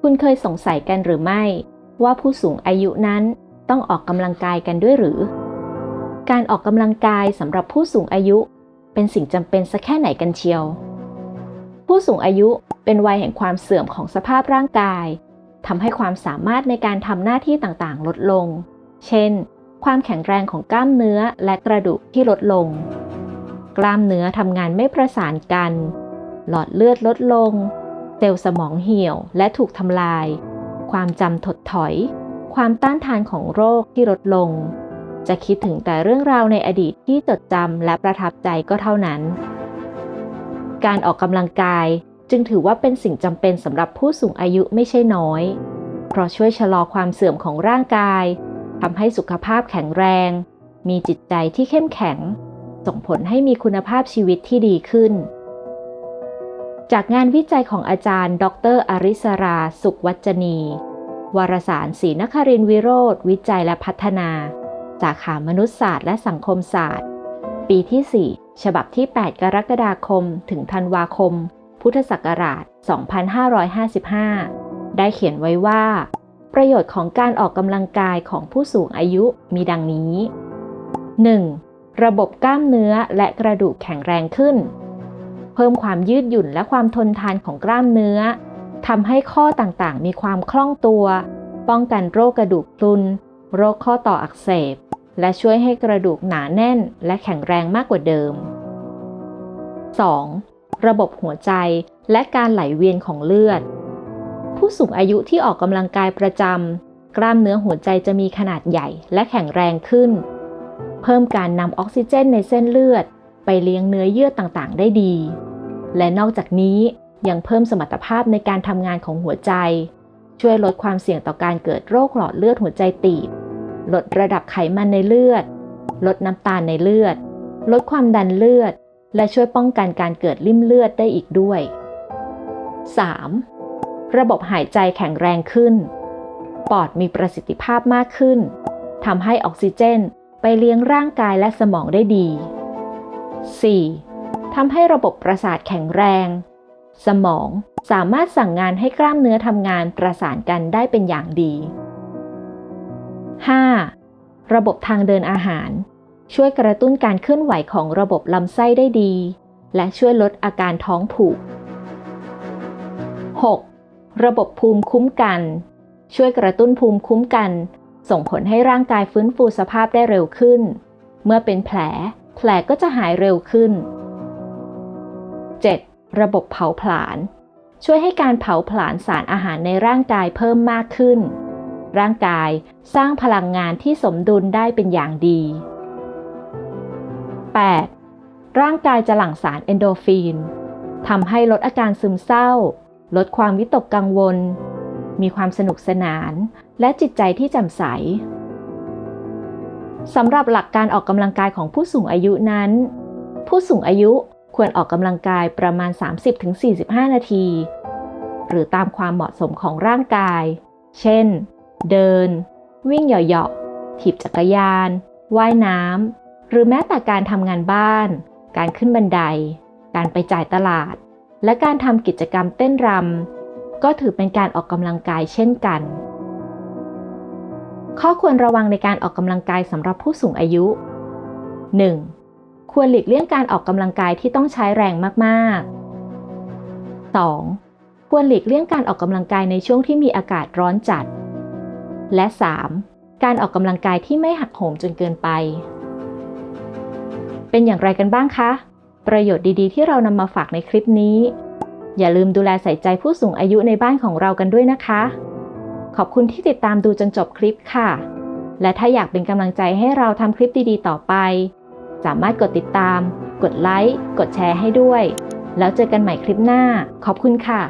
คุณเคยสงสัยกันหรือไม่ ว่าผู้สูงอายุนั้นต้องออกกำลังกายกันด้วยหรือ การออกกำลังกายสำหรับผู้สูงอายุ เป็นสิ่งจำเป็นสักแค่ไหนกันเชียว ผู้สูงอายุเป็นวัยแห่งความเสื่อมของสภาพร่างกายทำให้ความสามารถในการทำหน้าที่ต่างๆ ลดลง เช่น ความแข็งแรงของกล้ามเนื้อและกระดูกที่ลดลง กล้ามเนื้อทำงานไม่ประสานกัน หลอดเลือดลดลง เซลล์สมองเหี่ยวและถูกทำลาย ความจำถดถอย ความต้านทานของโรคที่ลดลง จะคิดถึงแต่เรื่องราวในอดีตที่จดจำและประทับใจก็เท่านั้น การออกกำลังกายจึงถือว่าเป็นสิ่งจำเป็นสำหรับผู้สูงอายุไม่ใช่น้อย เพราะช่วยชะลอความเสื่อมของร่างกายทำให้สุขภาพแข็งแรง มีจิตใจที่เข้มแข็ง ส่งผลให้มีคุณภาพชีวิตที่ดีขึ้น จากงานวิจัยของอาจารย์ ดรอริสรา สุขวัจนี วารสารศรีนครินวิโรธวิจัยและพัฒนา สาขามนุษยศาสตร์และสังคมศาสตร์ ปีที่ 4 ฉบับที่ 8 กรกฎาคม ถึงธันวาคม พุทธศักราช 2555 ได้เขียนไว้ว่า ประโยชน์ของการออกกำลังกายของผู้สูงอายุมีดังนี้ 1. ระบบกล้ามเนื้อและกระดูกแข็งแรงขึ้น เพิ่มความยืดหยุ่นและความทนทานของกล้ามเนื้อทำให้ข้อต่างๆ มีความคล่องตัว ป้องกันโรคกระดูกพรุน โรคข้อต่ออักเสบ และช่วยให้กระดูกหนาแน่น และแข็งแรงมากกว่าเดิม 2. ระบบหัวใจและการไหลเวียนของเลือด ผู้สูงอายุที่ออกกำลังกายประจำกล้ามเนื้อหัวใจจะมีขนาดใหญ่และแข็งแรงขึ้น เพิ่มการนำออกซิเจนในเส้นเลือด ไปเลี้ยงเนื้อเยื่อต่างๆ ได้ดี และนอกจากนี้ยังเพิ่มสมรรถภาพในการทำงานของหัวใจ ช่วยลดความเสี่ยงต่อการเกิดโรคหลอดเลือดหัวใจตีบ ลดระดับไขมันในเลือด ลดน้ำตาลในเลือด ลดความดันเลือด และช่วยป้องกันการเกิดริ่มเลือดได้อีกด้วย 3. ระบบหายใจแข็งแรงขึ้น ปอดมีประสิทธิภาพมากขึ้นทำให้ออกซิเจนไปเลี้ยงร่างกายและสมองได้ดี 4. ทำให้ระบบประสาทแข็งแรง สมองสามารถสั่งงานให้กล้ามเนื้อทำงานประสานกันได้เป็นอย่างดี 5. ระบบทางเดินอาหาร ช่วยกระตุ้นการเคลื่อนไหวของระบบลำไส้ได้ดี และช่วยลดอาการท้องผูก 6. ระบบภูมิคุ้มกัน ช่วยกระตุ้นภูมิคุ้มกัน ส่งผลให้ร่างกายฟื้นฟูสภาพได้เร็วขึ้น เมื่อเป็นแผล แผลก็จะหายเร็วขึ้น 7. ระบบเผาผลาญช่วยให้การเผาผลาญสารอาหารในร่างกายเพิ่มมากขึ้น ร่างกายสร้างพลังงานที่สมดุลได้เป็นอย่างดี 8. ร่างกายจะหลั่งสารเอนโดฟินทำให้ลดอาการซึมเศร้า ลดความวิตกกังวล มีความสนุกสนาน และจิตใจที่แจ่มใส สำหรับหลักการออกกำลังกายของผู้สูงอายุนั้น ผู้สูงอายุควรออกกำลังกายประมาณ 30-45 นาที หรือตามความเหมาะสมของร่างกาย เช่น เดิน วิ่งเหยาะๆถีบจักรยาน ว่ายน้ำ หรือแม้แต่การทำงานบ้าน การขึ้นบันได การไปจ่ายตลาด และการทำกิจกรรมเต้นรำก็ถือเป็นการออกกำลังกายเช่นกัน ข้อควรระวังในการออกกำลังกายสำหรับผู้สูงอายุ 1. ควรหลีกเลี่ยงการออกกำลังกายที่ต้องใช้แรงมากๆ 2. ควรหลีกเลี่ยงการออกกำลังกายในช่วงที่มีอากาศร้อนจัด และ 3. การออกกำลังกายที่ไม่หักโหมจนเกินไป เป็นอย่างไรกันบ้างคะ ประโยชน์ดีๆ ที่เรานำมาฝากในคลิปนี้ อย่าลืมดูแลใส่ใจผู้สูงอายุในบ้านของเรากันด้วยนะคะ ขอบคุณที่ติดตามดูจนจบคลิปค่ะ และถ้าอยากเป็นกำลังใจให้เราทำคลิปดีๆ ต่อไป สามารถกดติดตาม กดไลค์ กดแชร์ให้ด้วย แล้วเจอกันใหม่คลิปหน้า ขอบคุณค่ะ